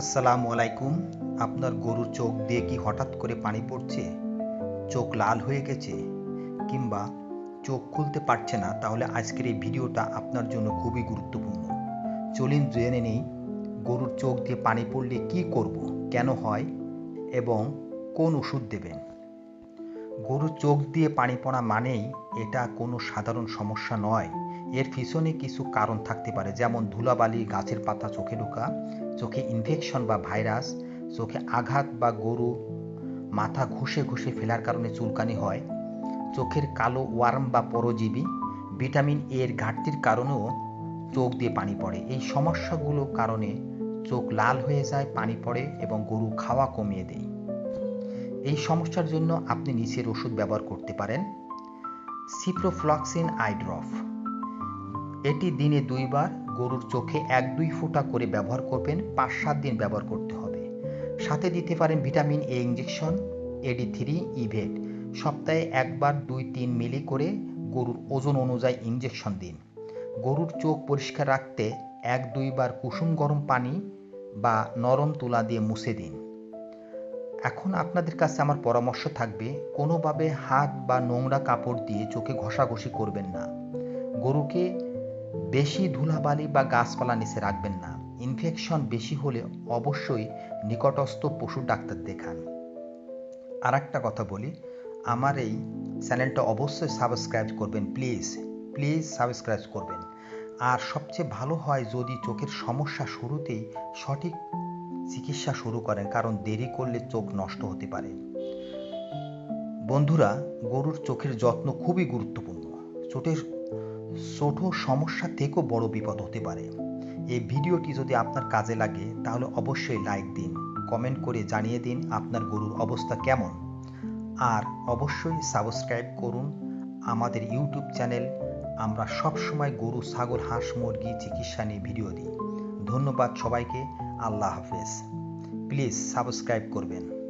আসসালামু আলাইকুম। আপনার গরুর চোখ দিয়ে কি হঠাৎ করে পানি পড়ছে? চোখ লাল হয়ে গেছে কিংবা চোখ খুলতে পারছে না, তাহলে আজকের এই ভিডিওটা আপনার জন্য খুবই গুরুত্বপূর্ণ। চলিন জেনে নেই গরুর চোখ দিয়ে পানি পড়লে কি করব, কেন হয়, এবং কোন ওষুধ দেবেন। গরুর চোখ দিয়ে পানি পড়া মানেই এটা কোনো সাধারণ সমস্যা নয়। এর পিছনে কিছু কারণ থাকতে পারে, যেমন ধুলাবালি, গাছের পাতা চোখে ঢোকা, চোখে ইনফেকশন বা ভাইরাস চোখে আঘাত বা গরু, মাথা ঘুষে ঘুষে ফেলার কারণে চুলকানি হয়, চোখের কালো ওয়ার্ম বা পরজীবী, ভিটামিন এর ঘাটতির কারণেও চোখ দিয়ে পানি পড়ে। এই সমস্যাগুলো কারণে চোখ লাল হয়ে যায়, পানি পড়ে এবং গরু খাওয়া কমিয়ে দেয়। এই সমস্যার জন্য আপনি নিচের ওষুধ ব্যবহার করতে পারেন সিপ্রোফ্লক্সিন আই ড্রপ এটি দিনে দুইবার গরুর চোখে এক দুই ফোঁটা করে ব্যবহার করবেন, পাঁচ সাত দিন ব্যবহার করতে হবে। সাথে দিতে পারেন vitamin A injection AD three, Yvette. সপ্তাহে একবার দুই তিন মিলি করে গরুর ওজন অনুযায়ী ইঞ্জেকশন দিন। গরুর চোখ পরিষ্কার রাখতে এক দুইবার কুসুম গরম পানি বা নরম তুলা দিয়ে মুছে দিন। এখন আপনাদের কাছে আমার পরামর্শ থাকবে, কোনোভাবে হাত বা নোংরা কাপড় দিয়ে চোখে ঘষাঘষি করবেন না। গরুকে বেশি ধুলাবালি বা গাছপালা নিচে রাখবেন না। ইনফেকশন বেশি হলে অবশ্যই নিকটস্থ পশু ডাক্তার দেখান। আর একটা কথা বলি, আমার এই চ্যানেলটা অবশ্যই সাবস্ক্রাইব করবেন, প্লিজ প্লিজ সাবস্ক্রাইব করবেন। আর সবচেয়ে ভালো হয় যদি চোখের সমস্যা শুরুতেই সঠিক চিকিৎসা শুরু করেন, কারণ দেরি করলে চোখ নষ্ট হতে পারে। বন্ধুরা, গরুর চোখের যত্ন খুবই গুরুত্বপূর্ণ। চোখের ছোট সমস্যা থেকেও বড় বিপদ হতে পারে। এই ভিডিওটি যদি আপনার কাজে লাগে, তাহলে অবশ্যই লাইক দিন, কমেন্ট করে জানিয়ে দিন আপনার গরুর অবস্থা কেমন। আর অবশ্যই সাবস্ক্রাইব করুন আমাদের ইউটিউব চ্যানেল। আমরা সব সময় গরু, ছাগল, হাঁস, মুরগি চিকিৎসা নিয়ে ভিডিও দিই। ধন্যবাদ সবাইকে, আল্লাহ হাফেজ। প্লিজ সাবস্ক্রাইব করবেন।